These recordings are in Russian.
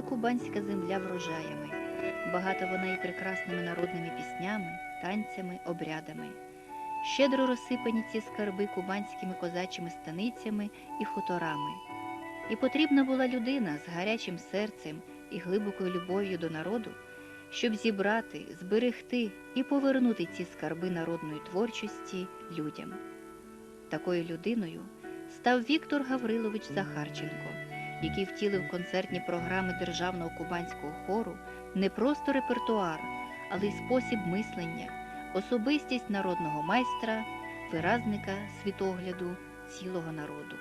Багата кубанська земля врожаями, багата вона і прекрасними народними піснями, танцями, обрядами. Щедро розсипані ці скарби кубанськими козачими станицями і хуторами. І потрібна була людина з гарячим серцем і глибокою любов'ю до народу, щоб зібрати, зберегти і повернути ці скарби народної творчості людям. Такою людиною став Віктор Гаврилович Захарченко, який втілив концертні програми Державного кубанського хору не просто репертуар, але й спосіб мислення, особистість народного майстра, виразника світогляду цілого народу.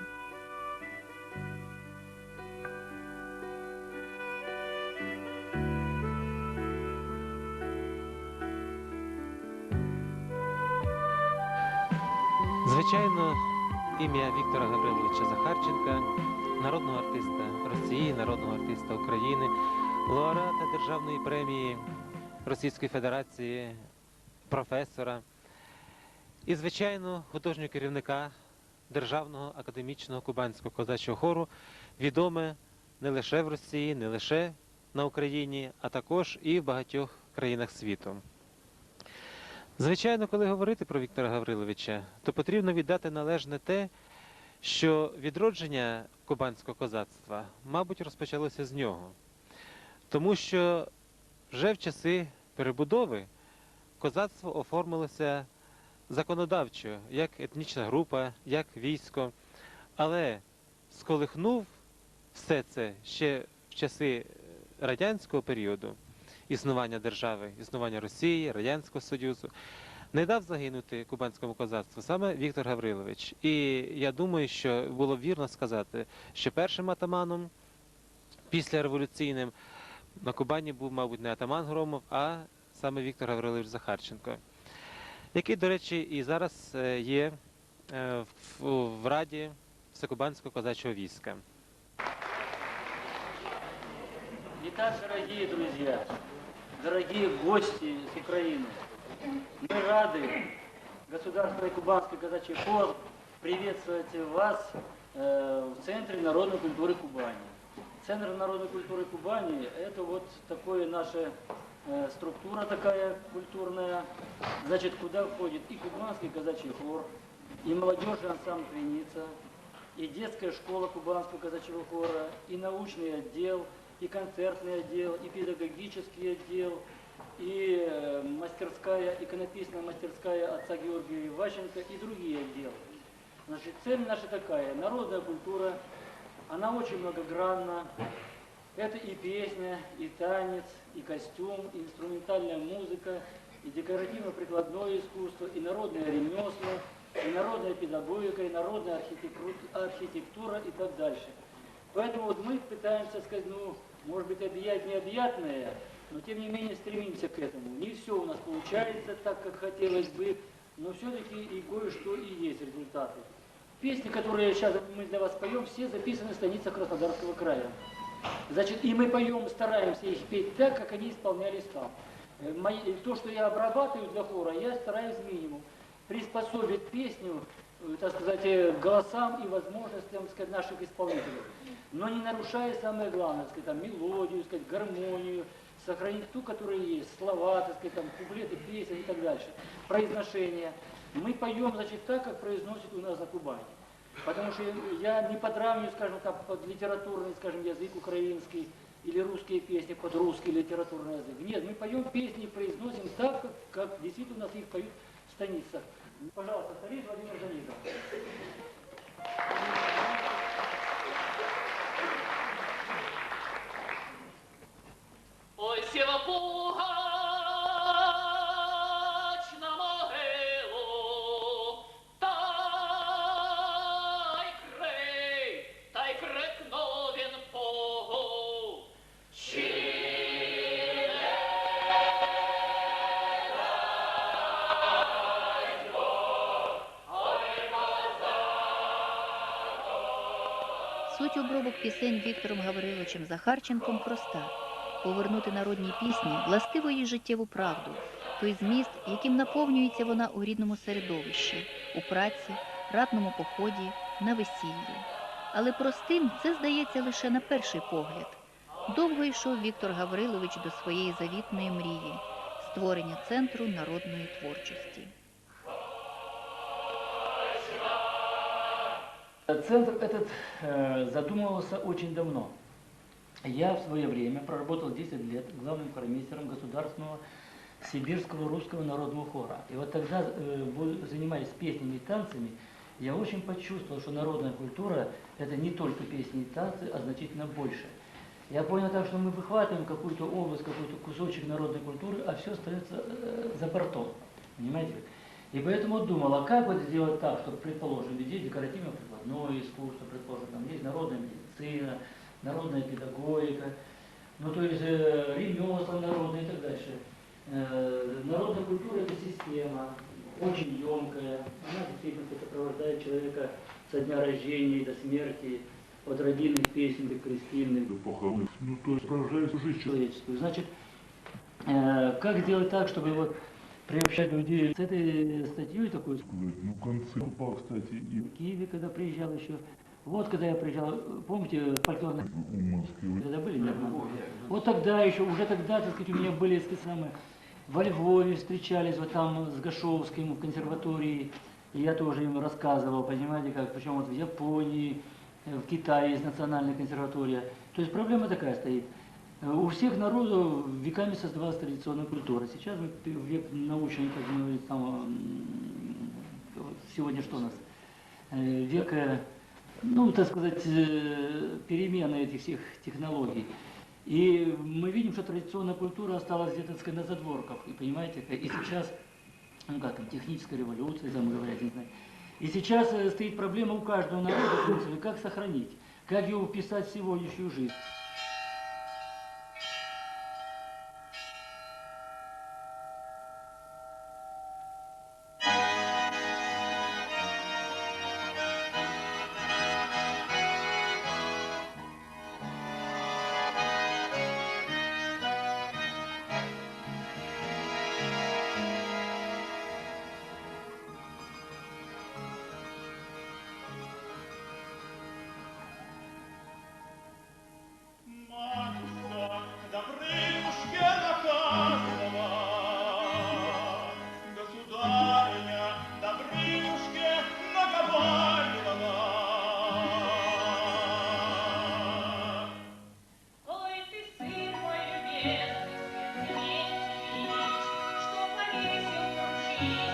Звичайно, ім'я Віктора Гавриловича Захарченка, народного артиста Росії, народного артиста України, лауреата Державної премії Російської Федерації, професора і, звичайно, художнього керівника Державного академічного кубанського козачого хору, відоме не лише в Росії, не лише на Україні, а також і в багатьох країнах світу. Звичайно, коли говорити про Віктора Гавриловича, то потрібно віддати належне те, що відродження кубанського козацтва, мабуть, розпочалося з нього. Тому що вже в часи перебудови козацтво оформилося законодавчо, як етнічна група, як військо. Але сколихнув все це ще в часи е, радянського періоду існування держави, існування Росії, Радянського Союзу, не дав загинути кубанському козацтву саме Віктор Гаврилович. І я думаю, що було вірно сказати, що першим атаманом після революційним на Кубані був, мабуть, не атаман Громов, а саме Віктор Гаврилович Захарченко, який, до речі, і зараз е, є е, в, Раді Всекубанського козачого війська. Итак, дорогие друзья, дорогие гости с Украины, мы рады, Государственный кубанский казачий хор, приветствовать вас э, в Центре народной культуры Кубани. Центр народной культуры Кубани – это вот такое наша э, структура такая культурная, значит, куда входит и кубанский казачий хор, и молодежный ансамбль «Виница», и детская школа кубанского казачьего хора, и научный отдел, и концертный отдел, и педагогический отдел, и э, мастерская, иконописная мастерская отца Георгия Иващенко и другие отделы. Значит, цель наша такая, народная культура, она очень многогранна. Это и песня, и танец, и костюм, и инструментальная музыка, и декоративно-прикладное искусство, и народное ремесло, и народная педагогика, и народная архитектура, и так дальше. Поэтому вот мы пытаемся сказать, ну, может быть, объять необъятное, но тем не менее стремимся к этому. Не все у нас получается так, как хотелось бы, но все-таки и кое-что и есть результаты. Песни, которые сейчас мы для вас поем, все записаны в станицах Краснодарского края. Значит, и мы поем, стараемся их петь так, как они исполнялись там. Э, мои- то, что я обрабатываю для хора, я стараюсь минимум приспособить песню, э, так сказать, э, голосам и возможностям сказать, наших исполнителей. Но не нарушая самое главное, сказать, там, мелодию, сказать, гармонию, сохранить ту, которая есть, слова, так сказать, там, куплеты, песен и так дальше, произношение. Мы поем, значит, так, как произносит у нас на Кубани. Потому что я не подравниваю, скажем, там, под литературный, скажем, язык украинский или русские песни под русский литературный язык. Нет, мы поем песни и произносим так, как, как действительно у нас их поют в станицах. Пожалуйста, Тарис Владимир Жанизов. Пісень Віктором Гавриловичем Захарченком проста повернути народній пісні властиву їй життєву правду, той зміст, яким наповнюється вона у рідному середовищі, у праці, ратному поході, на весіллі. Але простим це здається лише на перший погляд. Довго йшов Віктор Гаврилович до своєї завітної мрії створення центру народної творчості. Центр этот э, задумывался очень давно. Я в свое время проработал 10 лет главным хормейстером государственного сибирского русского народного хора. И вот тогда, э, занимаясь песнями и танцами, я очень почувствовал, что народная культура – это не только песни и танцы, а значительно больше. Я понял так, что мы выхватываем какую-то область, какой-то кусочек народной культуры, а все остается э, за бортом. Понимаете? И поэтому думал, а как вот сделать так, чтобы, предположим, есть декоративно-прикладное искусство, предположим, там есть народная медицина, народная педагогика, ну то есть э, ремесла народные и так дальше. Э, народная культура – это система, очень емкая, она действительно сопровождает человека со дня рождения до смерти, от родильных песен до крестильных, до похорон. Ну, то есть поражает жизнь человеческую. Значит, э, как сделать так, чтобы вот приобщать людей с этой статьей такой Ну, в конце упал, кстати, и в Киеве, когда приезжал еще. Вот когда я приезжал, помните, фольклорный у Москвы. когда были? Да? Вот тогда еще, уже тогда, так сказать, у меня были, так сказать, самые, во Львове встречались вот там с Гашовским в консерватории, и я тоже им рассказывал, понимаете, как, причем вот в Японии, в Китае есть национальная консерватория. То есть проблема такая стоит. У всех народов веками создавалась традиционная культура. Сейчас мы в век научный, как мы там, сегодня что у нас? Э, Век, э, ну, так сказать, э, перемены этих всех технологий. И мы видим, что традиционная культура осталась где-то, так сказать, на задворках. И понимаете, и сейчас, ну как там, техническая революция, там говорят, не знаю. И сейчас стоит проблема у каждого народа, как сохранить, как его вписать в сегодняшнюю жизнь. Bye.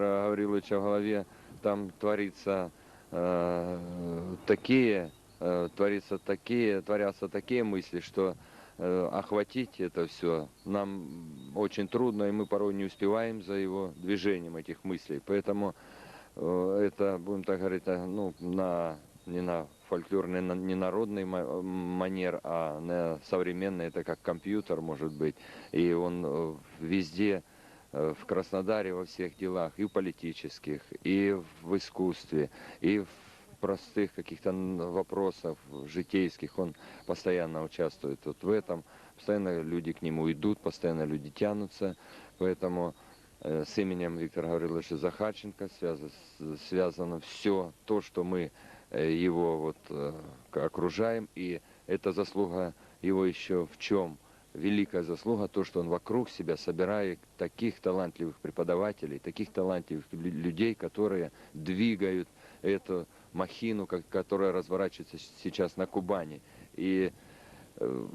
Виктора Гавриловича в голове там творится э, такие, э, творится такие, творятся такие мысли, что э, охватить это все нам очень трудно, и мы порой не успеваем за его движением этих мыслей. Поэтому э, это, будем так говорить, э, ну, на, не на фольклорный, не народный ма- манер, а на современный, это как компьютер может быть. И он э, везде, в Краснодаре во всех делах, и в политических, и в искусстве, и в простых каких-то вопросах житейских он постоянно участвует. Вот в этом постоянно люди к нему идут, постоянно люди тянутся. Поэтому э, с именем Виктора Гавриловича Захарченко связано, связано все то, что мы э, его вот э, окружаем. И это заслуга его еще в чем? Великая заслуга то, что он вокруг себя собирает таких талантливых преподавателей, таких талантливых лю- людей, которые двигают эту махину, ко- которая разворачивается сейчас на Кубани. И э,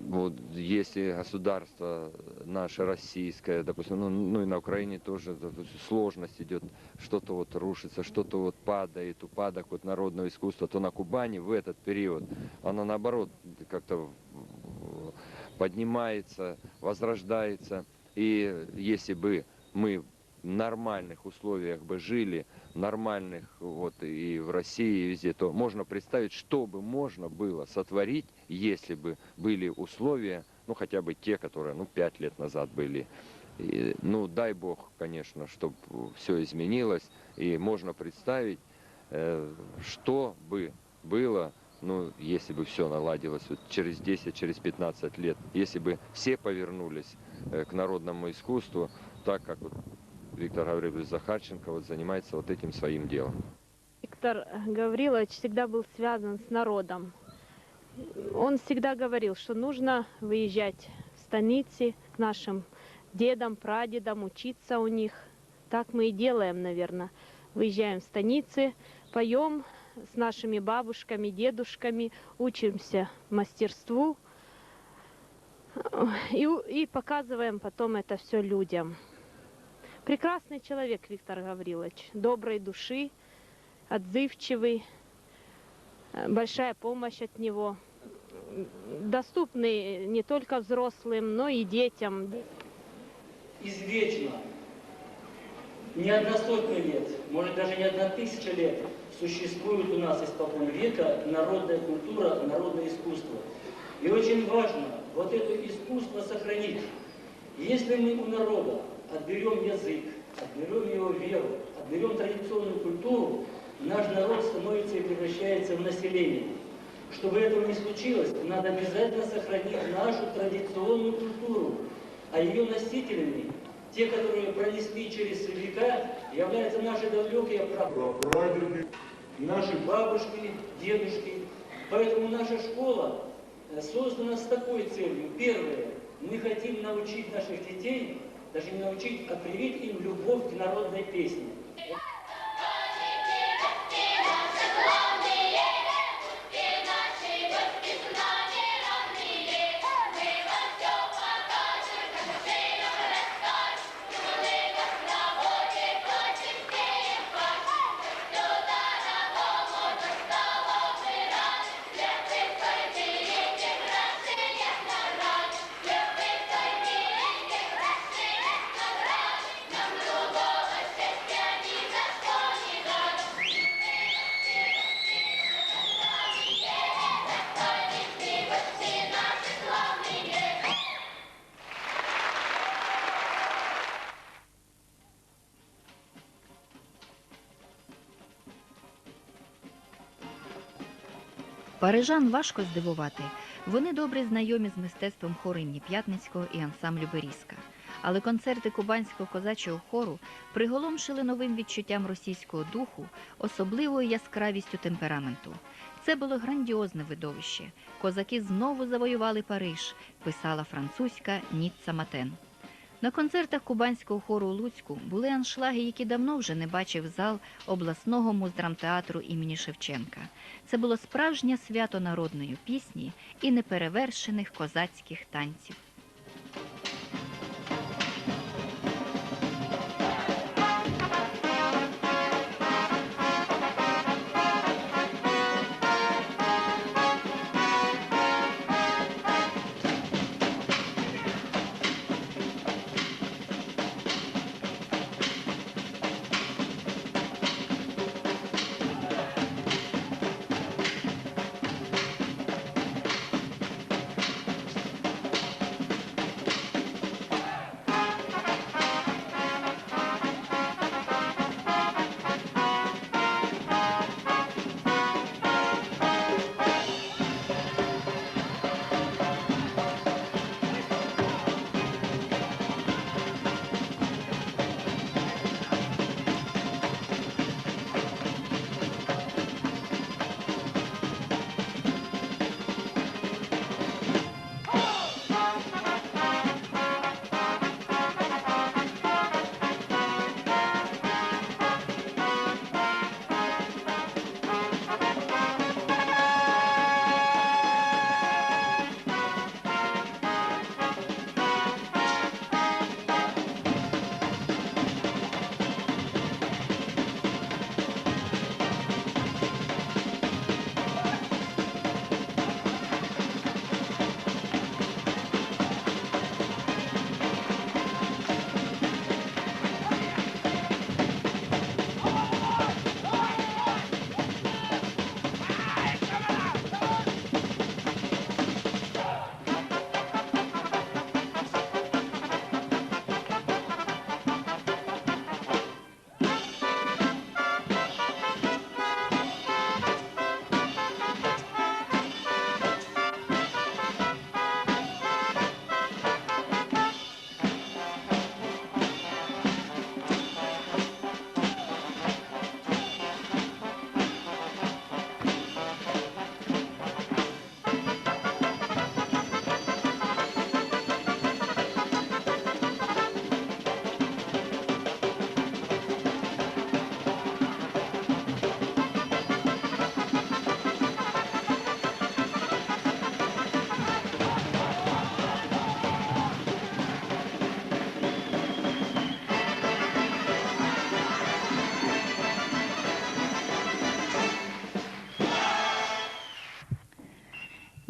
вот если государство наше российское, допустим, ну, ну и на Украине тоже допустим, сложность идет, что-то вот рушится, что-то вот падает, упадок вот народного искусства, то на Кубани в этот период оно наоборот как-то поднимается, возрождается. И если бы мы в нормальных условиях бы жили, нормальных вот и в России, и везде, то можно представить, что бы можно было сотворить, если бы были условия, ну хотя бы те, которые, ну, пять лет назад были. И, ну, дай бог, конечно, чтобы все изменилось, и можно представить, э, что бы было, ну, если бы все наладилось вот через 10, через 15 лет, если бы все повернулись э, к народному искусству, так как вот Виктор Гаврилович Захарченко вот занимается вот этим своим делом. Виктор Гаврилович всегда был связан с народом. Он всегда говорил, что нужно выезжать в станицы к нашим дедам, прадедам, учиться у них. Так мы и делаем, наверное. Выезжаем в станицы, поем с нашими бабушками, дедушками, учимся мастерству и, у- и показываем потом это все людям. Прекрасный человек Виктор Гаврилович, доброй души, отзывчивый, э, большая помощь от него, доступный не только взрослым, но и детям. извечно, не одна сотня лет, может даже не одна тысяча лет, существует у нас испокон века народная культура, народное искусство. И очень важно вот это искусство сохранить. Если мы у народа отберем язык, отберем его веру, отберем традиционную культуру, наш народ становится и превращается в население. Чтобы этого не случилось, надо обязательно сохранить нашу традиционную культуру, а ее носителями, те, которые пронесли через века, являются наши далекие прапрадеды, Прадеды, наши бабушки, дедушки. Поэтому наша школа э, создана с такой целью. Первое, мы хотим научить наших детей, даже не научить, а привить им любовь к народной песне. Парижан важко здивувати. Вони добре знайомі з мистецтвом хору імені П'ятницького і ансамблю Берізка. Але концерти кубанського козачого хору приголомшили новим відчуттям російського духу, особливою яскравістю темпераменту. Це було грандіозне видовище. Козаки знову завоювали Париж, писала французька Ніцца Матен. На концертах кубанського хору у Луцьку були аншлаги, які давно вже не бачив зал обласного муздрамтеатру імені Шевченка. Це було справжнє свято народної пісні і неперевершених козацьких танців.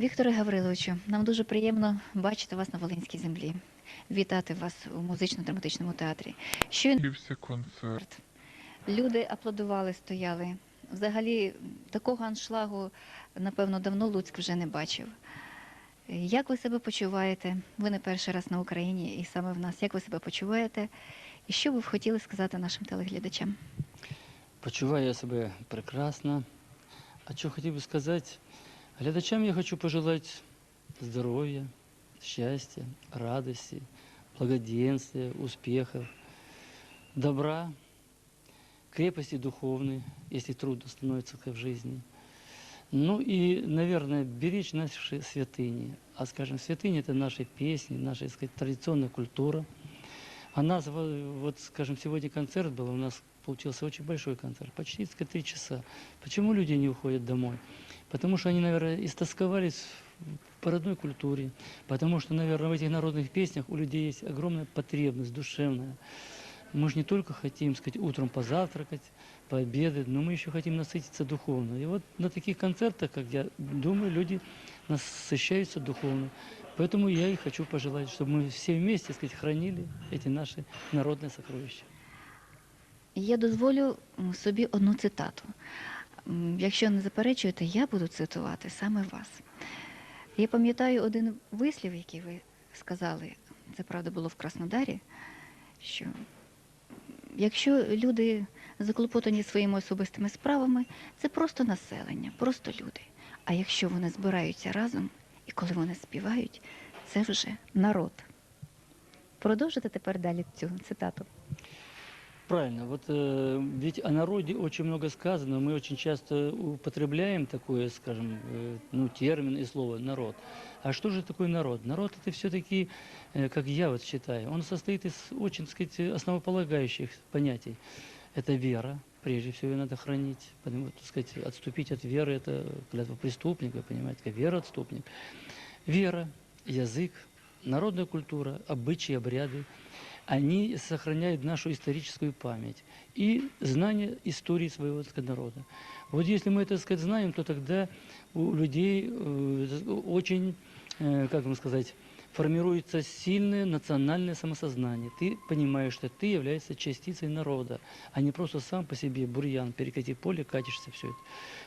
Вікторе Гавриловичу, нам дуже приємно бачити вас на Волинській землі, вітати вас у музично-драматичному театрі. Відбувся концерт. люди аплодували, стояли. Взагалі, такого аншлагу, напевно, давно Луцьк вже не бачив. Як ви себе почуваєте? Ви не перший раз на Україні і саме в нас. Як ви себе почуваєте? І що ви б хотіли сказати нашим телеглядачам? Почуваю я себе прекрасно. А що хотів би сказати? Глядачам я хочу пожелати здоров'я, щастя, радості, благоденствия, успехов, добра, крепости духовной, если трудно становится как в жизни. Ну и, наверное, беречь наши святыни. А, скажем, святыни – это наши песни, наша, так сказать, традиционная культура. А во- вот, скажем, сегодня концерт был, у нас получился очень большой концерт, почти три часа. Почему люди не уходят домой? Потому что они, наверное, истосковались по родной культуре, потому что, наверное, в этих народных песнях у людей есть огромная потребность душевная. Мы же не только хотим, сказать, утром позавтракать, пообедать, но мы еще хотим насытиться духовно. И вот на таких концертах, как я думаю, люди насыщаются духовно. Поэтому я и хочу пожелать, чтобы мы все вместе, сказать, хранили эти наши народные сокровища. Я дозволю собі одну цитату. Якщо не заперечуєте, я буду цитувати саме вас. Я пам'ятаю один вислів, який ви сказали, це правда було в Краснодарі, що якщо люди заклопотані своїми особистими справами, це просто населення, просто люди. А якщо вони збираються разом і коли вони співають, це вже народ. Продовжите тепер далі цю цитату. Правильно. Вот э, ведь о народе очень много сказано. Мы очень часто употребляем такое, скажем, э, ну, термин и слово «народ». А что же такое народ? Народ – это все-таки, э, как я вот считаю, он состоит из очень, так сказать, основополагающих понятий. Это вера, прежде всего, ее надо хранить. Потому, так сказать, отступить от веры – это клятва преступника, понимаете, как вера отступник. Вера, язык, народная культура, обычаи, обряды – они сохраняют нашу историческую память и знание истории своего сказать, народа. Вот если мы это сказать, знаем, то тогда у людей э, очень, э, как вам сказать, формируется сильное национальное самосознание. Ты понимаешь, что ты являешься частицей народа, а не просто сам по себе бурьян, перекати поле, катишься все это.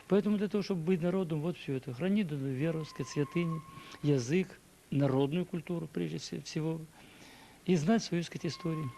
Поэтому для того, чтобы быть народом, вот все это. Храни веру, сказать, святыни, язык, народную культуру прежде все- всего, и знать свою, сказать, историю.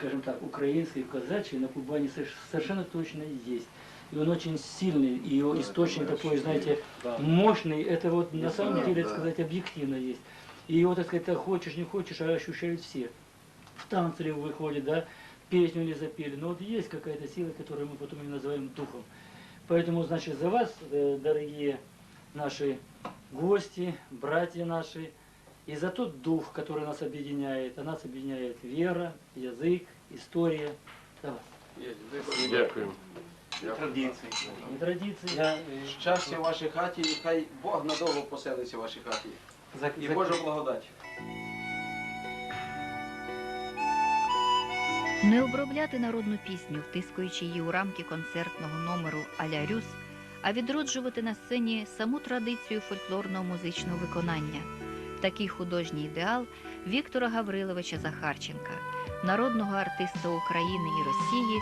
Скажем так, украинский, казачий на Кубани соверш- совершенно точно есть. И он очень сильный, и его источник такой, знаете, мощный. Это вот на самом деле, так сказать, объективно есть. И его, так сказать, хочешь, не хочешь, а ощущают все. В танце ли выходит, да, песню ли запели. Но вот есть какая-то сила, которую мы потом и называем духом. Поэтому, значит, за вас, э, дорогие наши гости, братья наши, и за тот дух, который нас объединяет. А нас объединяет вера, язык, история. За вас. Дякую. Традиції. Не традиции. Я щастя в вашій хаті, і хай Бог надовго поселиться в вашій хаті. І Божа благодать. Не обробляти народну пісню, втискуючи її у рамки концертного номеру «Аля Рюс», а відроджувати на сцені саму традицію фольклорного музичного виконання. Такий художній ідеал Віктора Гавриловича Захарченка, народного артиста України і Росії,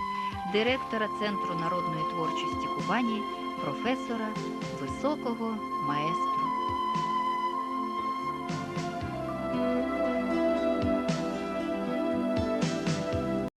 директора Центру народної творчості Кубані, професора, високого маестру